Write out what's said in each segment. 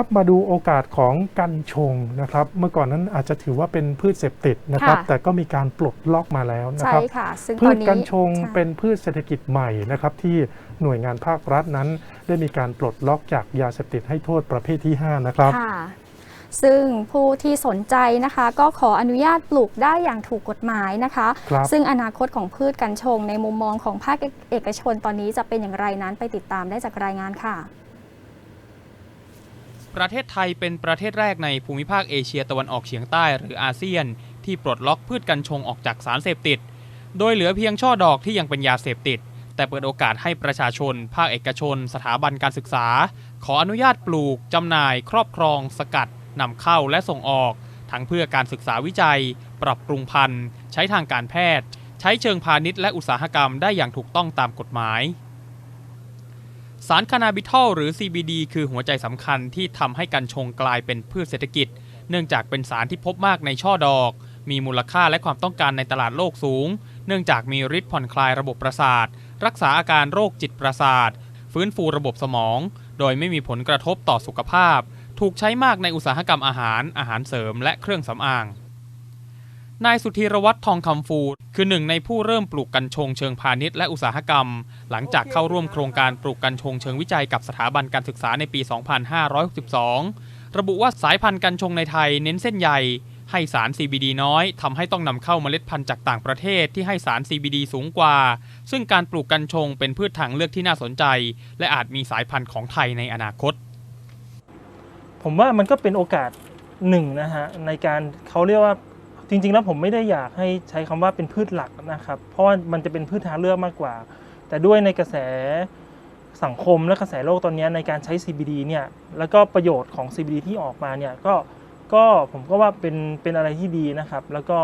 ครับมาดูโอกาสของกัญชงนะครับ เมื่อก่อนนั้นอาจจะถือว่าเป็นพืชเสพติดนะครับ ค่ะแต่ก็มีการปลดล็อกมาแล้วนะใช่ครับ ค่ะ ซึ่งพืตอชนนี้กัญชงใช่ เป็นพืชเศรษฐกิจใหม่นะครับที่หน่วยงานภาครัฐนั้น ได้มีการปลดล็อกจากยาเสพติดให้โทษประเภทที่ 5 นะครับ ค่ะ ซึ่งผู้ที่สนใจนะคะก็ขออนุญาตปลูกได้อย่างถูกกฎหมายนะคะ ครับซึ่งอนาคตของพืชกัญชงในมุมมองของภาคเอกชนตอนนี้จะเป็นอย่างไรนั้นไปติดตามได้จากรายงานค่ะ ประเทศไทยเป็นประเทศแรกในภูมิภาคเอเชียตะวันออกเฉียงใต้หรืออาเซียน ที่ปลดล็อกพืชกัญชงออกจากสารเสพติด โดยเหลือเพียงช่อดอกที่ยังเป็นยาเสพติด แต่เปิดโอกาสให้ประชาชน ภาคเอกชน สถาบันการศึกษา ขออนุญาตปลูก จำหน่าย ครอบครอง สกัดนำเข้าและส่งออก ทั้งเพื่อการศึกษาวิจัย ปรับปรุงพันธุ์ ใช้ทางการแพทย์ ใช้เชิงพาณิชย์และอุตสาหกรรมได้อย่างถูกต้องตามกฎหมาย สารคานาบิทอลหรือ CBD คือหัวใจสำคัญที่ทำให้กัญชงกลายเป็นพืชเศรษฐกิจ เนื่องจากเป็นสารที่พบมากในช่อดอก มีมูลค่าและความต้องการในตลาดโลกสูง เนื่องจากมีฤทธิ์ผ่อนคลายระบบประสาท รักษาอาการโรคจิตประสาท ฟื้นฟูระบบสมอง โดยไม่มีผลกระทบต่อสุขภาพ ถูกใช้มากในอุตสาหกรรมอาหาร อาหารเสริม และเครื่องสำอาง นายสุธีรวัตรทองคำฟูคือหนึ่งในผู้เริ่มปลูกกัญชงเชิงพาณิชย์และอุตสาหกรรม หลังจากเข้าร่วมโครงการปลูกกัญชงเชิงวิจัยกับสถาบันการศึกษาในปี 2562 ระบุว่าสายพันธุ์กัญชงในไทยเน้นเส้นใยให้สาร CBD น้อยทำให้ต้องนำเข้าเมล็ดพันธุ์จากต่างประเทศที่ให้สาร CBD สูงกว่า ซึ่งการปลูกกัญชงเป็นพืชทางเลือกที่น่าสนใจ และอาจมีสายพันธุ์ของไทยในอนาคต ผมว่ามันก็เป็นโอกาสหนึ่งนะฮะในการเขาเรียกว่า จริงๆแล้วผมไม่ได้อยากให้ใช้คำว่าเป็นพืชหลักนะครับ เพราะว่ามันจะเป็นพืชทางเลือกมากกว่า แต่ด้วยในกระแสสังคมและกระแสโลกตอนนี้ในการใช้ CBD เนี่ยแล้วก็ประโยชน์ของ CBD ที่ออกมาเนี่ยก็ก็ผมก็ว่าเป็นเป็นอะไรที่ดีนะครับ แล้วก็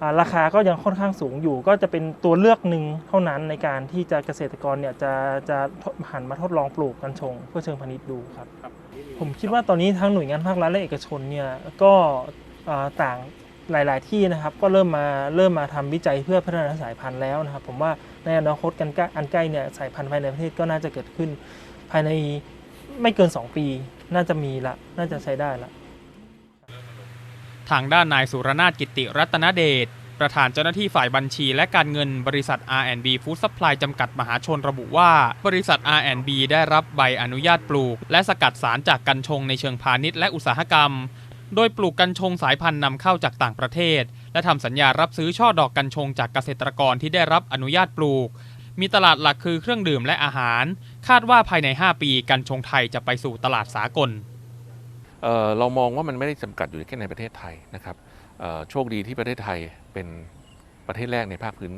อ่าราคาก็ยังค่อนข้างสูงอยู่ ก็จะเป็นตัวเลือกหนึ่งเท่านั้นในการที่จะเกษตรกรเนี่ยจะจะหันมาทดลองปลูกกัญชง เพื่อเชิงพาณิชย์ดูครับ ผมคิดว่าตอนนี้ทั้งหน่วยงานภาครัฐและเอกชนเนี่ยก็อ่าต่าง หลาย ๆ ที่นะครับก็เริ่มมาเริ่มมาทำวิจัยเพื่อพัฒนาสายพันธุ์แล้วนะครับ ผมว่าในอนาคตกันใกล้อันใกล้เนี่ยสายพันธุ์ภายในประเทศก็น่าจะเกิดขึ้น ภายในไม่เกิน 2 ปี น่าจะมีละน่าจะใช้ได้ละทางด้านนายสุรนาถกิติรัตนเดชประธานเจ้าหน้าที่ฝ่ายบัญชีและการเงินบริษัท R&B Food Supply จำกัดมหาชนระบุว่า บริษัท R&B ได้รับใบอนุญาตปลูก และสกัดสารจากกัญชงในเชิงพาณิชย์และอุตสาหกรรม โดยปลูกกัญชงสายพันธุ์นำเข้าจากต่างประเทศ และทำสัญญารับซื้อช่อดอกกัญชงจากเกษตรกรที่ได้รับอนุญาตปลูก มีตลาดหลักคือเครื่องดื่มและอาหาร คาดว่าภายใน 5 ปีกัญชงไทยจะไปสู่ตลาดสากลเเรามองว่ามันไม่ได้จำกัดอยู่แค่ในประเทศไทยนะครับโชคดีที่ประเทศไทยเป็นประเทศแรกในภาคพื้น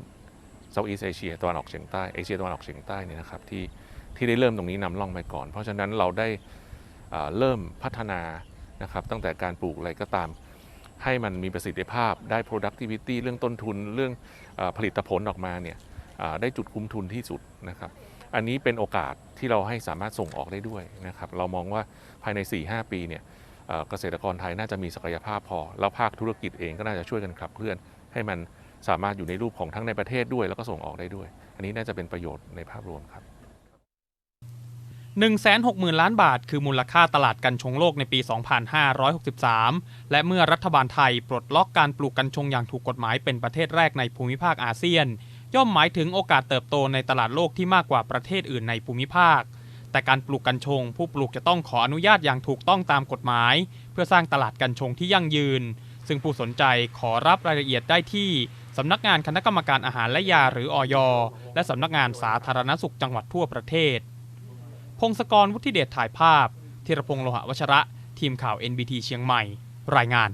เซาท์อีสเอเชียตะวันออกเฉียงใต้เอเชียตะวันออกเฉียงใต้เนี่ยนะครับที่ที่ได้เริ่มตรงนี้นำร่องไปก่อน เพราะฉะนั้นเราได้เเริ่มพัฒนา นะครับตั้งแต่การปลูกอะไรก็ตาม ให้มันมีประสิทธิภาพได้ productivity เรื่องต้นทุนเรื่องอผลิตผลออกมาเนี่ยได้จุดคุ้มทุนที่สุดนะครับอันนี้เป็นโอกาสที่เราให้สามารถส่งออกได้ด้วยนะครับเรามองว่าภายใน 4-5 ปีเนี่ยเกษตรกรไทยน่าจะมีศักยภาพพอ แล้วภาคธุรกิจเองก็น่าจะช่วยกันขับเคลื่อน ให้มันสามารถอยู่ในรูปของทั้งในประเทศด้วย แล้วก็ส่งออกได้ด้วย อันนี้น่าจะเป็นประโยชน์ในภาพรวมครับ 160,000 ล้านบาท คือมูลค่าตลาดกัญชงโลกในปี 2563 และเมื่อรัฐบาลไทยปลดล็อกการปลูกกัญชงอย่างถูกกฎหมายเป็นประเทศแรกในภูมิภาคอาเซียน ย่อมหมายถึงโอกาสเติบโตในตลาดโลกที่มากกว่าประเทศอื่นในภูมิภาค แต่การปลูกกัญชง ผู้ปลูกจะต้องขออนุญาตอย่างถูกต้องตามกฎหมาย เพื่อสร้างตลาดกัญชงที่ยั่งยืน ซึ่งผู้สนใจขอรับรายละเอียดได้ที่สำนักงานคณะกรรมการอาหารและยาหรืออยและสำนักงานสาธารณสุขจังหวัดทั่วประเทศ งศกรวุฒิเดชถ่ายภาพธีรพงศ์โลหะวัชระ ทีมข่าว NBT เชียงใหม่ รายงาน